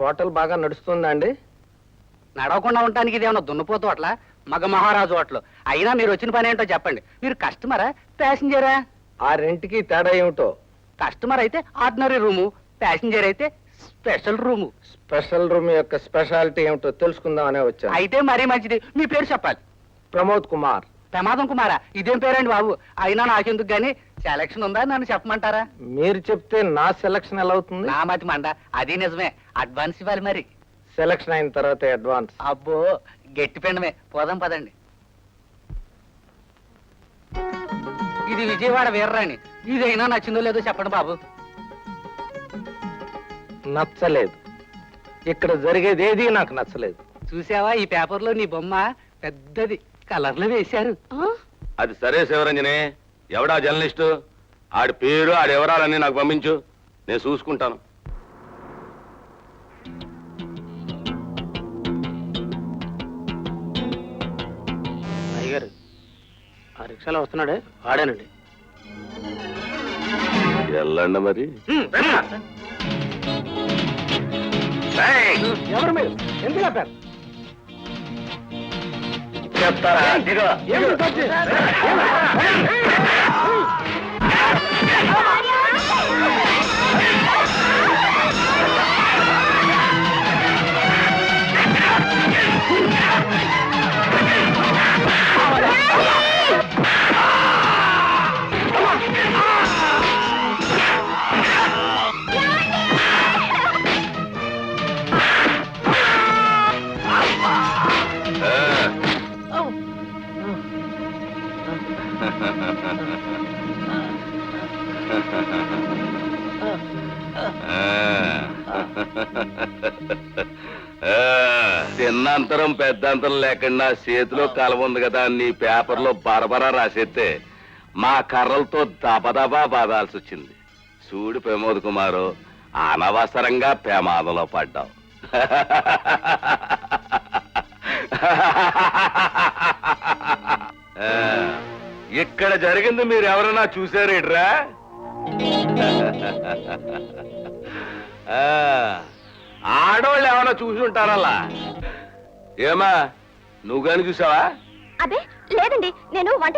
Hotel బాగా నడుస్తుందా అండి నడవకుండా ఉండటానికి ఇదేమన్నా దున్నపోతూ అట్లా? మగ మహారాజు అట్లు. అయినా మీరు వచ్చిన పని ఏంటో చెప్పండి. మీరు కస్టమరా? ప్యాసింజరా? ఆ రెంట్కి తేడా ఏమిటో? కస్టమర్ అయితే ఆర్డినరీ రూము ప్యాసింజర్ అయితే స్పెషల్ రూము. స్పెషల్ రూమ్ యొక్క స్పెషాలిటీ ఏమిటో తెలుసుకుందామనే వచ్చాను. అయితే మరీ మంచిది. మీ పేరు చెప్పాలి. ప్రమోద్ కుమార్. ప్రమాదం కుమారా ఇదేం పేరండి బాబు? అయినా నాకెందుకు గానీ సెలక్షన్ ఉందా? నన్ను చెప్పమంటారా? మీరు చెప్తే నా సెలక్షన్ ఎలా అవుతుంది? నా మతి మండ అది నిజమే. అడ్వాన్స్ ఇవ్వాలి మరి. సెలక్షన్ అయిన తర్వాత అడ్వాన్స్ అబ్బో గట్టి పిండమే. పోదాం పదండి. ఇది విజయవాడ వీర్రాణి. ఇదైనా నచ్చిందో లేదో చెప్పండి బాబు. నచ్చలేదు. ఇక్కడ జరిగేది ఏది నాకు నచ్చలేదు. చూసావా ఈ పేపర్లో నీ బొమ్మ పెద్దది. కలర్లో వేశారు. అది సరే శివరంజని ఎవడా జర్నలిస్టు? ఆడి పేరు ఆడి వివరాలన్నీ నాకు పంపించు. నేను చూసుకుంటాను. అయ్యగారు ఆ రిక్షాలో వస్తున్నాడే? వాడానండి వెళ్ళండి మరి. ఎవరు మీరు? ఎందుకు ఆపారు? చెప్తారా దిగో. చిన్నంతరం పెద్దంతరం లేకుండా చేతిలో కలవ ఉంది కదా నీ పేపర్లో బరబరా రాసేస్తే మా కర్రలతో దబదబా బాదాల్సి వచ్చింది. చూడు ప్రమోద్ కుమారు అనవసరంగా ప్రమాదంలో పడ్డావు. ఇక్కడ జరిగింది మీరు ఎవరైనా చూసారేట్రా? ఆ, ఆడోళ్ళు ఏమైనా చూసి ఉంటారల్లా? ఏమా నువ్వు కానీ చూసావా? అదే లేదండి నేను వంట!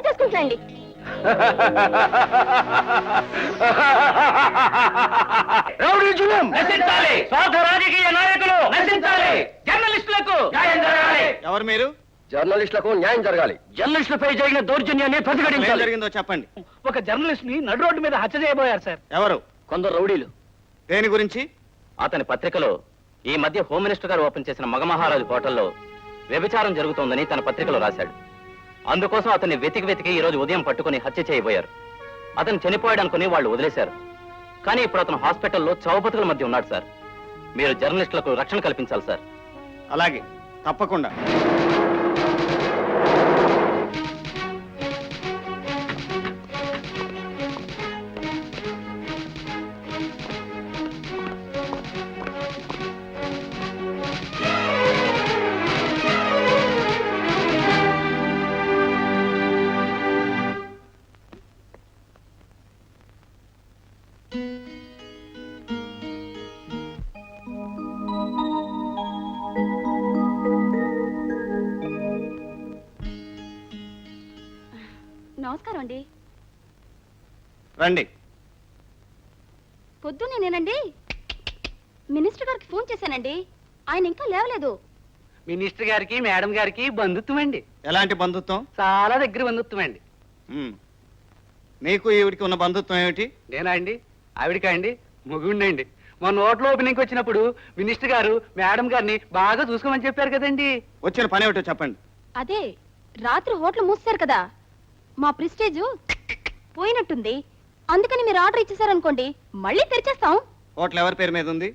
స్వార్థ రాజకీయ నాయకులు! జర్నలిస్టులకు! ఎవరు మీరు? జర్నలిస్టులకు న్యాయం జరగాలి. జర్నలిస్టులపై జరిగిన దౌర్జన్యాన్ని ఏం ప్రతిఘటించాలి జరిగిందో చెప్పండి. ఒక జర్నలిస్ట్ని నడు రోడ్డు మీద హత్య చేయబోయారు సార్. ఎవరు? కొందరు రౌడీలు. దేని గురించి? అతని పత్రికలో ఈ మధ్య హోమ్ మినిస్టర్ గారు ఓపెన్ చేసిన మగమహారాజు హోటల్లో వ్యభిచారం జరుగుతోందని తన పత్రికలో రాశాడు. అందుకోసం అతన్ని వెతికి వెతికి ఈ రోజు ఉదయం పట్టుకుని హత్య చేయబోయారు. అతను చనిపోయాడనుకుని వాళ్ళు వదిలేశారు. కానీ ఇప్పుడు అతను హాస్పిటల్లో చౌపతుల మధ్య ఉన్నాడు సార్. మీరు జర్నలిస్టులకు రక్షణ కల్పించాలి సార్. అలాగే. తప్పకుండా. అండి రండి. పొద్దున్నే నేనండి. మినిస్టర్ గారికి ఫోన్ చేశానండి. ఆయన ఇంకా లేవలేదు. మినిస్టర్ గారికి మేడం గారికి బంధుత్వం అండి. ఎలాంటి బంధుత్వం? చాలా దగ్గర బంధుత్వం అండి. ఉమ్. నీకు ఈవిడికి ఉన్న బంధుత్వం ఏమిటి? నేనా అండి? ఆవిడకా అండి? ముగుండండి మొన్న ఓట్ల ఓపెనింగ్ వచ్చినప్పుడు మినిస్టర్ గారు మేడం గారిని బాగా చూసుకోమని చెప్పారు కదండి. వచ్చిన పని ఏమిటో చెప్పండి. అదే రాత్రి హోటల్ మూసేశారు కదా. మా ప్రిస్టేజ్ పోయినట్టుంది. అందుకని మీరు ఆర్డర్ ఇచ్చేసారనుకోండి మళ్ళీ తెరిచేస్తాం. హోటల్ ఎవరి పేరు మీద ఉంది?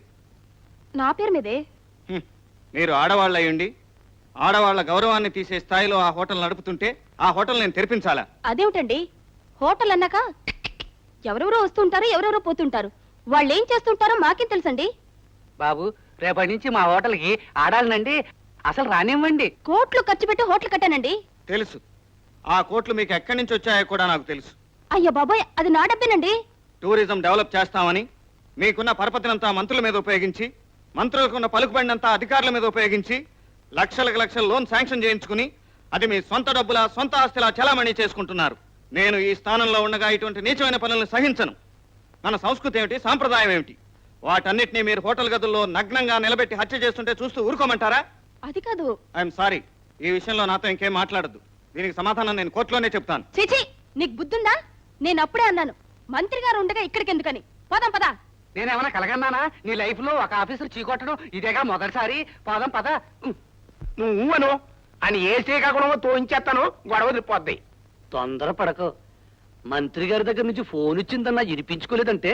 నా పేరు మీదే? హ్మ్. మీరు ఆడవాళ్ళు అయ్యుండి ఆడవాళ్ళ గౌరవాన్ని తీసే స్థాయిలో ఆ హోటల్ నడుపుతుంటే ఆ హోటల్ నేను తెరిపించాలా? అదేమిటండి? హోటల్ అన్నాక ఎవరెవరో వస్తుంటారు ఎవరెవరో పోతుంటారు. వాళ్ళు ఏం చేస్తుంటారో మాకేం తెలుసండి? బాబు రేపటి నుంచి మా హోటల్కి ఆడాలనండి అసలు రానివ్వండి. కోట్లు ఖర్చు పెట్టి హోటల్ కట్టానండి. తెలుసు. ఆ కోట్లు మీకు ఎక్కడి నుంచి వచ్చాయో కూడా నాకు తెలుసు. అయ్యో బాబాయ్ అది నా డబ్బేనండి. టూరిజం డెవలప్ చేస్తామని మీకున్న పరపతినంతా మంత్రుల మీద ఉపయోగించి మంత్రులకు ఉన్న పలుకుబడినంత అధికారుల మీద ఉపయోగించి లక్షలకు లక్షల లోన్ శాంక్షన్ చేయించుకుని అది మీ సొంత డబ్బుల సొంత ఆస్తిలా చలామణి చేసుకుంటున్నారు. నేను ఈ స్థానంలో ఉండగా ఇటువంటి నీచమైన పనులను సహించను. మన సంస్కృతి ఏమిటి? సాంప్రదాయం ఏమిటి? వాటన్నిటినీ మీరు హోటల్ గదుల్లో నగ్నంగా నిలబెట్టి హత్య చేస్తుంటే చూస్తూ ఊరుకోమంటారా? అది కాదు. I'm sorry. ఈ విషయంలో నాతో ఇంకేం మాట్లాడద్దు. దీనికి సమాధానం నేను కోర్టులోనే చెప్తాను. చిచి నీకు బుద్ధుందా? నేను అప్పుడే అన్నాను. మంత్రి గారు ఉండగా ఇక్కడికి ఎందుకని పోదాం పదా. నేనేమన్నా కలగన్నానా? నీ లైఫ్లో ఒక ఆఫీసర్ చీకొట్టడం ఇదేగా మొదటిసారి. పాదం పద. నువ్వు అను అని ఏ శ్రీకాకుళమో తోయించేస్తాను. గొడవ తిప్పొద్ది తొందరపడకు మంత్రి గారి దగ్గర నుంచి ఫోన్ వచ్చిందన్నా ఇరిపించుకోలేదంటే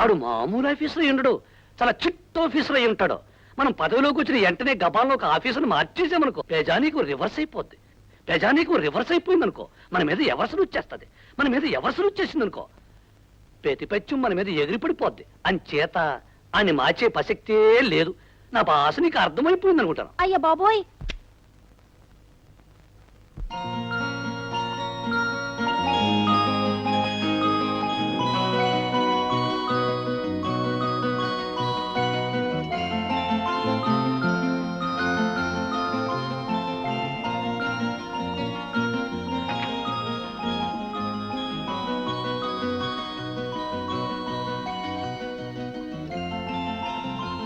ఆడు మామూలు ఆఫీసర్ అయి ఉండడు. చాలా చిట్ట ఆఫీసర్ అయి ఉంటాడు. మనం పదవిలోకి వచ్చిన వెంటనే గబాల్లో ఒక ఆఫీసర్ని మార్చేసామనుకో ప్రజానీకు రివర్స్ అయిపోద్ది. ప్రజానీకు రివర్స్ అయిపోయింది అనుకో మన మీద ఎవర్సలు వచ్చేస్తుంది మన మీద ఎవర్సలు వచ్చేసింది అనుకో ప్రతిపత్యం మన మీద ఎగిరిపడిపోద్ది అంచేత అని మార్చే పశక్తే లేదు. నా భాష నీకు అర్థమైపోయింది అనుకుంటాను అయ్యా బాబోయ్!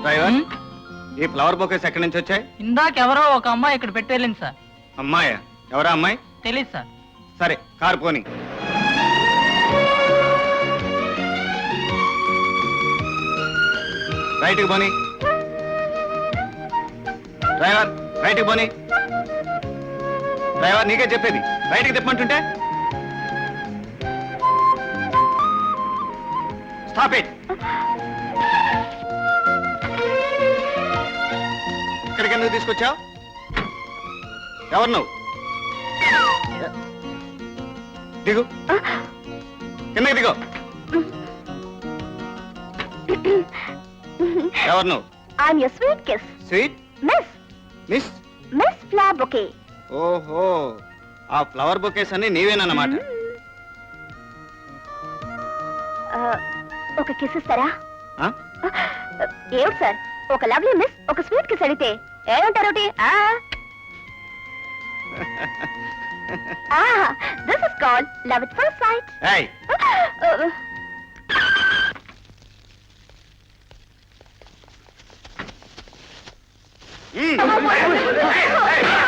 డ్రైవర్ ఈ ఫ్లవర్ బొకేస్ ఎక్కడి నుంచి వచ్చాయి? ఇందాకెవరో ఒక అమ్మాయి ఇక్కడ పెట్టేళ్ళింది సార్. అమ్మాయా? ఎవరా అమ్మాయి? తెలీదు సార్. సరే కారు పోని. రైట్కి పోని. డ్రైవర్ రైట్కి పోని. డ్రైవర్ నీకే చెప్పేది. రైట్కి తిప్పమంటుంటే? స్టాప్ ఇట్ ఎందుకు తీసుకొచ్చావు? ఎవరు నువ్వు? దిగు. కిందకి దిగు. ఎవరు నువ్వు? I'm your sweet kiss sweet miss miss miss flower bouquet ఓహో ఆ ఫ్లవర్ బొకేస్ అన్ని నీవేనన్నమాట. ఒక కిస్ ఇస్తారా? ఏమిటి సార్? ఒక లవ్లీ మిస్ ఒక స్వీట్ కిస్ అడిగితే ఏమంటారు this is called love it first sight ఏయ్.